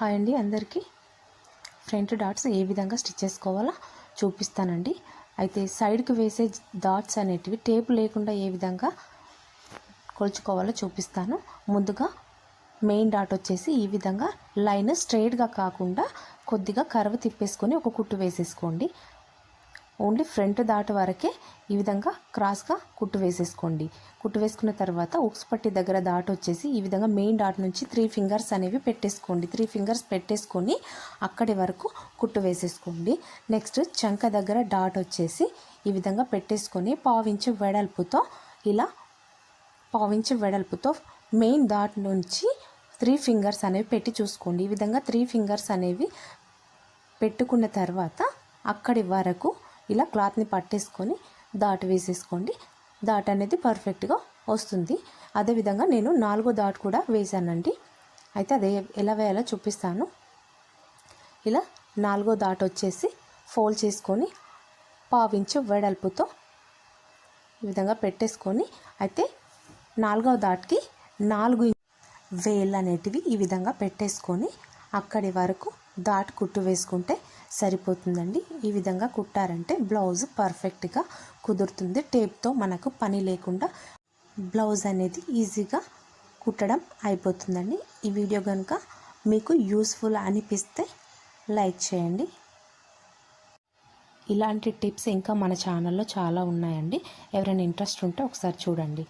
Hi అండి అందరికీ. Front dots ఏ విధంగా స్టిచ్ చేసుకోవాలో చూపిస్తానండి. అయితే సైడ్కి వేసే డాట్స్ అనేటివి టేప్ లేకుండా ఏ విధంగా కొలుచుకోవాలో చూపిస్తాను. ముందుగా మెయిన్ డాట్ వచ్చేసి ఈ విధంగా లైన్ స్ట్రైట్గా కాకుండా కొద్దిగా కర్వ్ తిప్పేసుకొని ఒక కుట్టు వేసేసుకోండి. ఓన్లీ ఫ్రంట్ దాటి వరకే ఈ విధంగా క్రాస్గా కుట్టు వేసేసుకోండి. కుట్టు వేసుకున్న తర్వాత ఉక్స్ పట్టి దగ్గర డాట్ వచ్చేసి ఈ విధంగా మెయిన్ డాట్ నుంచి త్రీ ఫింగర్స్ అనేవి పెట్టేసుకోండి. త్రీ ఫింగర్స్ పెట్టేసుకొని అక్కడి వరకు కుట్టు వేసేసుకోండి. నెక్స్ట్ చంక దగ్గర డాట్ వచ్చేసి ఈ విధంగా పెట్టేసుకొని పావించి వెడల్పుతో ఇలా పావించి వెడల్పుతో మెయిన్ డాట్ నుంచి త్రీ ఫింగర్స్ అనేవి పెట్టి చూసుకోండి. ఈ విధంగా త్రీ ఫింగర్స్ అనేవి పెట్టుకున్న తర్వాత అక్కడి వరకు ఇలా క్లాత్ని పట్టేసుకొని దాటు వేసేసుకోండి. దాట్ అనేది పర్ఫెక్ట్గా వస్తుంది. అదేవిధంగా నేను నాలుగో దాట్ కూడా వేసానండి అయితే అదే ఎలా వేయాలో చూపిస్తాను. ఇలా నాలుగో దాట్ వచ్చేసి ఫోల్డ్ చేసుకొని పావించు వెడల్పుతో ఈ విధంగా పెట్టేసుకొని అయితే నాలుగవ దాట్కి నాలుగు వేళ్ళు అనేటివి ఈ విధంగా పెట్టేసుకొని అక్కడి వరకు దాట్ కుట్టు వేసుకుంటే సరిపోతుందండి. ఈ విధంగా కుట్టారంటే బ్లౌజ్ పర్ఫెక్ట్గా కుదురుతుంది. టేప్తో మనకు పని లేకుండా బ్లౌజ్ అనేది ఈజీగా కుట్టడం అయిపోతుందండి. ఈ వీడియో కనుక మీకు యూస్ఫుల్ అనిపిస్తే లైక్ చేయండి. ఇలాంటి టిప్స్ ఇంకా మన ఛానల్లో చాలా ఉన్నాయండి. ఎవరైనా ఇంట్రెస్ట్ ఉంటే ఒకసారి చూడండి.